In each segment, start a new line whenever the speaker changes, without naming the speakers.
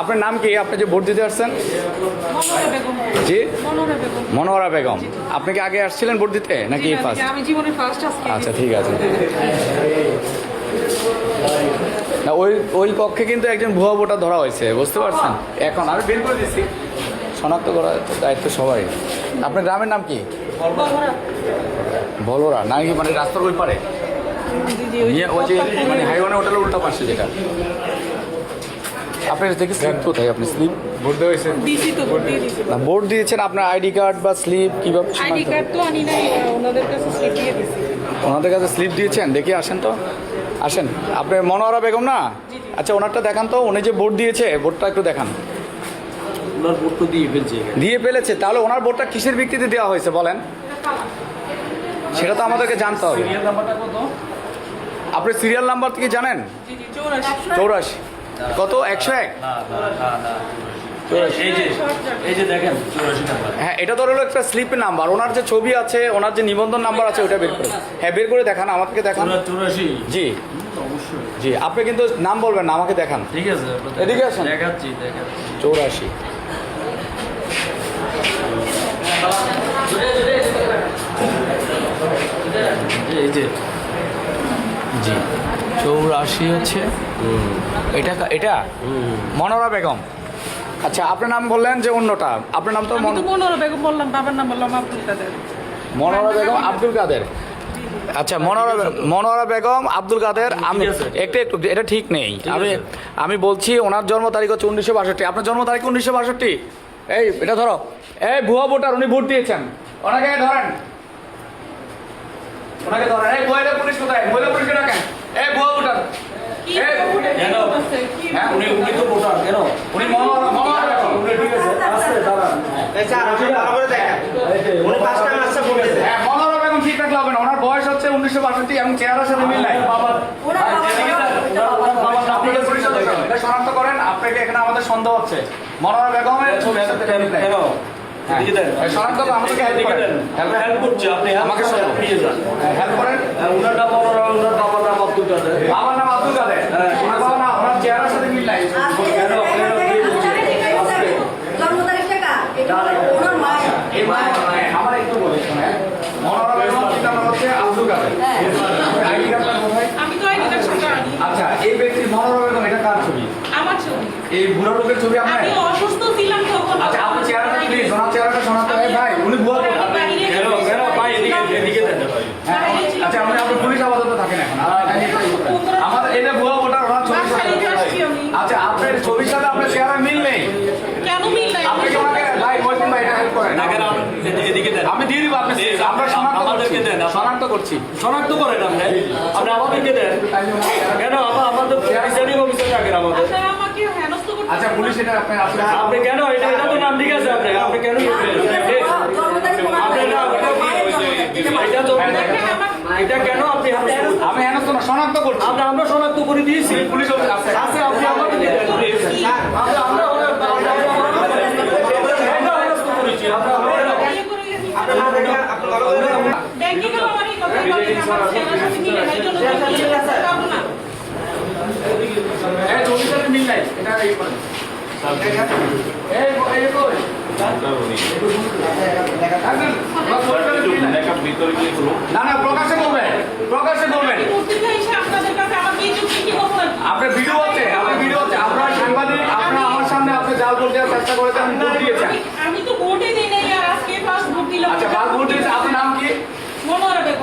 আপনার নাম কি? আপনি যে ভোট দিতে আসছেন? জি? মনোহরা বেগম। আপনি কি আগে আসছিলেন ভোট দিতে নাকি ফার্স্ট
আমি জীবনে ফার্স্ট আজকে।
আচ্ছা ঠিক আছে। না ওই ওই কক্ষে কিন্তু একজন ভুয়া ভোটার ধরা হয়েছে বুঝতে পারছেন? এখন আমি বের করে দিচ্ছি শনাক্ত করার দায়িত্ব সবাই আপনার গ্রামের নাম কি?
বলরা
বলোরা না কি মানে রাস্তার ওই পারে? নিয়ে ওই যে মানে হাইওয়ানে হোটেলের উল্টা পাশে যেটা। আপনার থেকে স্লিপ কোথায় আপনি স্লিপ? দেওয়া হয়েছে। না ভোট দিয়েছেন আপনার আইডি কার্ড বা স্লিপ কীভাবে
আইডি কার্ড তো আনি নাই ওনাদের কাছে স্লিপ দিয়ে দিছি
ওনাদের কাছে স্লিপ দিয়েছেন? দেখি আসেন তো। আসেন। আপনি মনোহরা বেগম না? আচ্ছা ওনারটা দেখান তো উনি যে ভোট দিয়েছে ভোটটা একটু দেখান।
ওনার ভোট তো দিয়ে ফেলছে
দিয়ে ফেলেছে তাহলে ওনার ভোটটা কিসের ভিত্তিতে দেওয়া হয়েছে বলেন? সেটা তো আমাদেরকে জানতে হবে।
নাম্বারটা কত?
আপনি সিরিয়াল নাম্বার থেকে জানেন?
চৌরাশি।
কত? একশো এক? হ্যাঁ এটা হলো একটা স্লিপ নাম্বার ওনার যে ছবি আছে ওনার যে নিবন্ধন নাম্বার আছে ওটা বের করে হ্যাঁ বের করে দেখান আমাকে দেখান। জি। জি আপনি কিন্তু নাম বলবেন না আমাকে দেখান।
ঠিক আছে
এদিকে আসেন।
দেখাচ্ছি।
চৌরাশি।
এই যে
জি। চৌরাশি হচ্ছে। এটা এটা? মনোরা বেগম। আচ্ছা আপনার নাম বললেন যে অন্যটা। আপনার নাম তো
আমি মনোরা বেগম বললাম বাবার নাম বললাম আব্দুল কাদের।
মনোরা বেগম আব্দুল কাদের। আচ্ছা মনোরা মনোরা বেগম আব্দুল কাদের। আমি। একটু একটু এটা ঠিক নেই। আমি আমি বলছি ওনার জন্ম তারিখ হচ্ছে উনিশশো বাষট্টি। আপনার জন্ম তারিখ উনিশশো বাষট্টি? এই এটা ধরো। এই ভুয়া ভোটার উনি ভোট দিয়েছেন। ওনাকে ধরেন। ওনাকে ধরেন। এই মহিলা পুলিশ কোথায়? মহিলা পুলিশকে ডাকেন এই ভুয়া ভোটার।
কেন?
হ্যাঁ,
উনি উনি তো ভোটার কেন?
উনি মনোরা মনোরা বেগম
উনি ঠিক আছে আসছে দাঁড়ান।
এই স্যার আপনি ভালো করে দেখেন উনি ফার্স্ট আসছে ভোট
হ্যাঁ মনোরা বেগম ঠিক রাখলে হবে না। ওনার বয়স হচ্ছে উনিশশো বাষট্টি এবং চেহারার সাথে মিল নাই। শনাক্ত করেন আপনাকে এখানে আমাদের সন্দেহ হচ্ছে। মনোরা বেগমের হ্যাঁ।
আমরা হ্যাঁ, নাম আব্দুল কাদের। হ্যাঁ।
ওনার ওনার চেহারার সাথে মিল নাই। আমার একটু বলি হচ্ছে আব্দুল কাদের। আচ্ছা এই ব্যক্তি মনোরা বেগম এটা কার ছবি?
আমার ছবি।
এই বুড়ো লোকের ছবি আপনার
আমি অসুস্থ ছিলাম তখন
আচ্ছা আপনার চেহারাটা প্লিজ ওনার চেহারাটা শোনাতে হয় ভাই উনি ভুয়া ভোটার।
আমি বাইরে
কেন কেন ভাই এদিকে এদিকে দেন ভাই
হ্যাঁ, আচ্ছা আপনি আপনি পুলিশ আপাতত থাকেন এখন আমাদের এটা ভুয়া ভোটার ওনার ছবির সাথে আচ্ছা আপনার ছবির সাথে আপনার চেহারা মিল নেই
কেন মিল নাই
আপনি কি ওনাকে ভাই মহিদিন ভাই এটা হেল্প করেন
না কেন এদিকে- এদিকে দেন
আমি দিয়ে দিব আপনি আমরা শনাক্ত
আমাদেরকে
করছি
দেন
শনাক্ত করছি
শনাক্ত করেন আপনি আপনি আমাদেরকে দেন কেন আমার আমাদের অফিসার রাখেন আমাদের
আচ্ছা
আচ্ছা পুলিশ এটা আপনি
কেন এটা এটা তো নাম ঠিক আছে আপনি আপনি কেন। এটা আপনি
আমি হেনস্থ না শনাক্ত করছি
আমরা আমরা শনাক্ত করে দিয়েছি
পুলিশ আছে
আছে আপনি আমাদেরকে দেন আমরা আমরা
ইয়ে আমার
আপনার ভিডিও আছে আপনার ভিডিও আছে আপনার সাংবাদিক, আপনার আমার সামনে আপনি জাল বলতে চেষ্টা করেছেন দিয়েছেন
আমি- আমি তো ভোটে দিই নাই আর আজকে ফার্স্ট ভোট দিলাম
আচ্ছা বাস ভোট দিয়েছে আপনার নাম কি
মনোরা বেগম
মনে হবে আপনি একটু কাইন্ডলি আপনি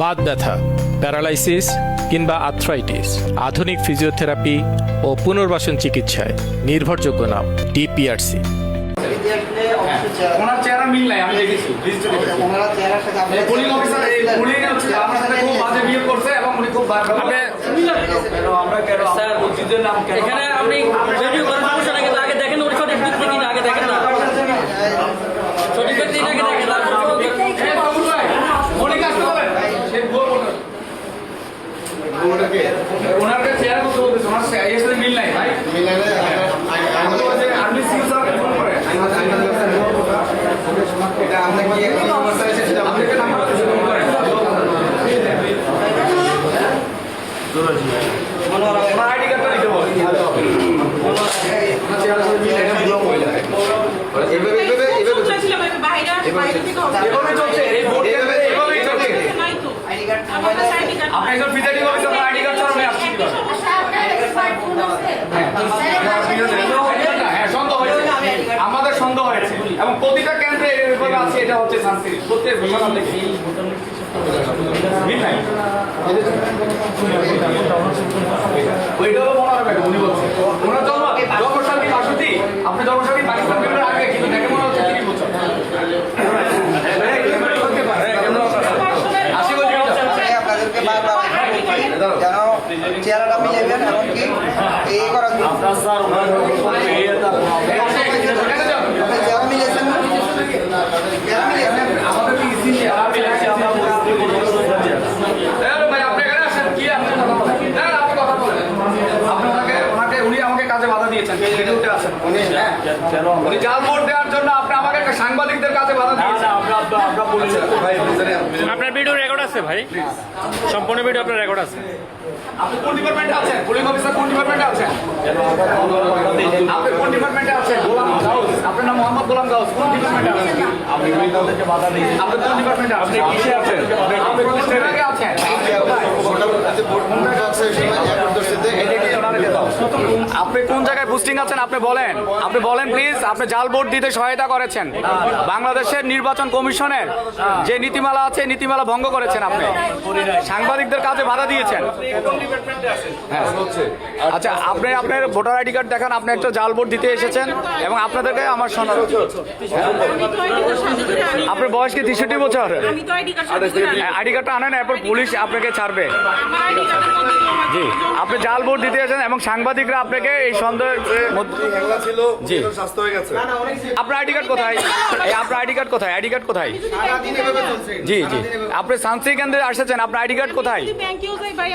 বাত ব্যথা প্যারালাইসিস কিংবা আর্থ্রাইটিস আধুনিক ফিজিওথেরাপি ও পুনর্বাসন চিকিৎসায় নির্ভরযোগ্য নাম ডিপিআরসি।
ওনার চেহারা মিল নাই আমি দেখেছি রেজিস্টার
চেহারার সাথে
এই পুলিশ অফিসার এই পুলিশ হচ্ছে আমার সাথে খুব বাজে বিহেভ করছে এবং উনি খুব বাজে
আমরা কেন? স্যার মসজিদের নাম কেন?
এখানে আপনি ভিডিও সমস্যা নাই কিন্তু আগে দেখেন ওর সঠিক দিক থেকে আগে দেখেন না সঠিক দিক থেকে আগে দেখেন তারপর
এই বাবুল ভাই মনিকা আসতে বলেন সেই ভুয়া ভোটার ওনাকে ওনাকে চেহারা করতে বলতেছে ওনার চেহারার সাথে মিল নাই ভাই আমি তো বলছি, আর্মি সিভিল সার্ভিস ফোন করে
এটা আমরা গিয়ে কি অবস্থা হয়েছে সেটা
আপনাকে নাম্বার আছে ফোন করেন ওনার আইডি কার্ডটা দিতে বলেন ওনার চেহারা করে মিলে এটা ভুয়া মহিলা
এভাবে এভাবে এভাবে
ছিল বাইরে বাইরে থেকে হবে
এভাবে চলছে এই ভোট কেন্দ্রে এভাবেই চলছে
নাই তো আমার কাছে আইডি কার্ড
হ্যাঁ আমাদের সন্দেহ হয়েছে। এবং প্রতিটা কেন্দ্রে আছে এটা হচ্ছে শান্তি। প্রত্যেক ওইটাও মনে হবে উনি বলছেন ওনার জন্ম জন্মসাল কি বাষট্টি আপনি জন্মসাল কি পাকিস্তান পেপার আগে কিন্তু দেখে মনে হচ্ছে তিরিশ বছর আশি বছর
আপনাদেরকে বারবার যেন চেহারাটা মিলেবেন এমনকি এই করার জন্য
আপনার স্যার ওনার
আপনি চেহারা মিলেছেন না চেহারা মিলেছেন
আমাদের কি ইসি হ্যালো ভাই আপনি এখানে আসেন কি আপনি কথা বলেন না না, আপনি কথা বলেন আপনি ওনাকে ওনাকে উনি আমাকে কাজে বাধা দিয়েছেন ভিডিওতে আছেন উনি হ্যাঁ উনি জাল ভোট দেওয়ার জন্য আপনি আমাকে একটা সাংবাদিকদের কাজে বাধা দিয়েছেন।
আপনার ভিডিও রেকর্ড আছে ভাই? সম্পূর্ণ ভিডিও আপনার রেকর্ড আছে।
আপনি কোন ডিপার্টমেন্টে আছেন? পুলিশ অফিসার কোন ডিপার্টমেন্টে আছেন? আপনি কোন ডিপার্টমেন্টে আছেন? গোলাম গাউস। আপনার নাম মোহাম্মদ গোলাম গাউস। কোন ডিপার্টমেন্টে আছেন? আপনি আপনি কোন ডিপার্টমেন্টে আপনি কিসে আছেন? আপনি কোন বিভাগে আছেন? আপনি কোন জায়গায় পোস্টিং আছেন? আপনি বলেন। আপনি বলেন প্লিজ আপনি জাল ভোট দিতে সহায়তা করেছেন। বাংলাদেশের নির্বাচন কমিশনের যে নীতিমালা আছে নীতিমালা ভঙ্গ করেছেন আপনি। সাংবাদিকদের কাজে বাধা দিয়েছেন। হ্যাঁ। আচ্ছা আপনি আপনার ভোটার আইডি কার্ড দেখান আপনি একটা জাল ভোট দিতে এসেছেন এবং আপনাদেরকে আমার শোনা আপনার বয়স কি তেষট্টি বছর?
আইডি আনি
আইডি কার্ডটা আনেন এরপর পুলিশ আপনাকে ছাড়বে। জি। আপনি জাল ভোট দিতে এসেছেন এবং সাংবাদিকরা আপনাকে এই সন্দেহের জি।
হয়ে
আপনার আইডি কার্ড কোথায়? আপনার আইডি কার্ড কোথায়? আইডি কার্ড কোথায়? জি জি। আপনি সানসি কেন্দ্রে এসেছেন আপনার আইডি কার্ড কোথায়?
ভাই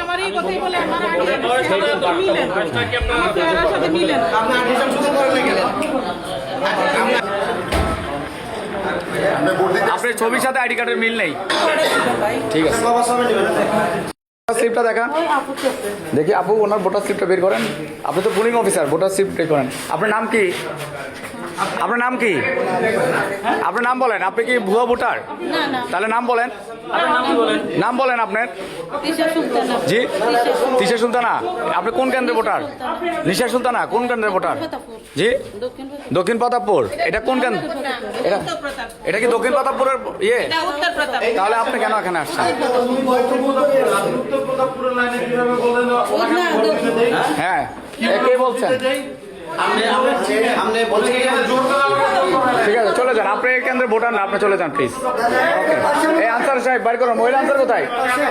আপনার ছবির সাথে আইডি কার্ডের মিল নেই। ঠিক আছে। স্লিপটা দেখা। দেখি আপু ওনার ভোটার স্লিপটা বের করেন। আপনি তো পুলিং অফিসার ভোটার স্লিপ বের করেন। আপনার নাম কি? আপনার নাম কি? আপনার নাম বলেন আপনি কি ভুয়া ভোটার?
না না।
তাহলে নাম বলেন। নাম বলেন? আপনার। জি? তিশা সুলতানা। আপনি কোন কেন্দ্রের ভোটার? নিশা সুলতানা কোন কেন্দ্রের ভোটার? জি?
দক্ষিণ
প্রতাপপুর এটা কোন কেন্দ্র? এটা এটা কি দক্ষিণ প্রতাপপুরের ইয়ে? তাহলে আপনি কেন এখানে আসছেন? হ্যাঁ। কে বলছেন? ঠিক আছে চলে যান। আপনি এই কেন্দ্রে ভোটার না আপনি চলে যান প্লিজ এই আনসার সাহেব বের করুন। মহিলা আনসার কোথায়?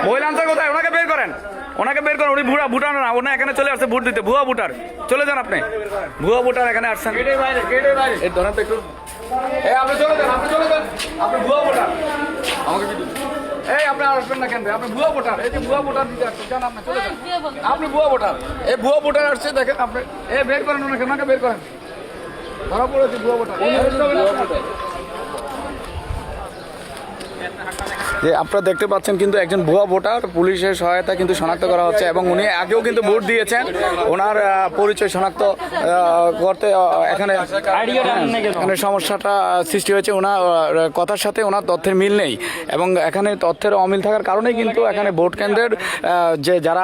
মহিলা আনসার কোথায়? ওনাকে বের করেন। ওনাকে বের করেন। উনি ভুয়া ভুটার না ওনা এখানে চলে আসছে ভোট দিতে। ভুয়া ভোটার। চলে যান আপনি। ভুয়া ভোটার এখানে আসছেন। এই ধরেন তো একটু এই আপনি চলে যান আপনি চলে যান। আপনি ভুয়া ভোটার। আমাকে কি এই, আপনি আসবেন না কেন আপনি ভুয়া ভোটার। এই ভুয়া ভোটার দিতে আসছেন যান আপনি আপনি ভুয়া ভোটার। এই ভুয়া ভোটার আসছে, দেখেন আপনি এ বের করেন ওনাকে ওনাকে বের করেন। ধরা পড়েছে ভুয়া ভোটার। যে আপনারা দেখতে পাচ্ছেন কিন্তু একজন ভুয়া ভোটার, পুলিশের সহায়তা কিন্তু শনাক্ত করা হচ্ছে এবং উনি আগেও কিন্তু ভোট দিয়েছেন। ওনার পরিচয় শনাক্ত করতে এখানে এখানে সমস্যাটা সৃষ্টি হয়েছে। ওনার কথার সাথে ওনার তথ্যের মিল নেই এবং এখানে তথ্যের অমিল থাকার কারণেই কিন্তু এখানে ভোট কেন্দ্রের যে যারা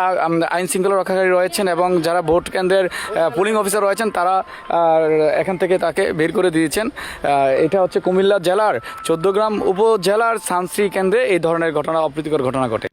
আইন শৃঙ্খলা রক্ষাকারী রয়েছেন এবং যারা ভোট কেন্দ্রের পুলিং অফিসার রয়েছেন, তারা এখান থেকে তাকে বের করে দিয়েছেন। এটা হচ্ছে কুমিল্লা জেলার চোদ্দগ্রাম উপজেলার সানসি কেন্দ্রে এই ধরনের ঘটনা অপ্রীতিকর ঘটনা ঘটে।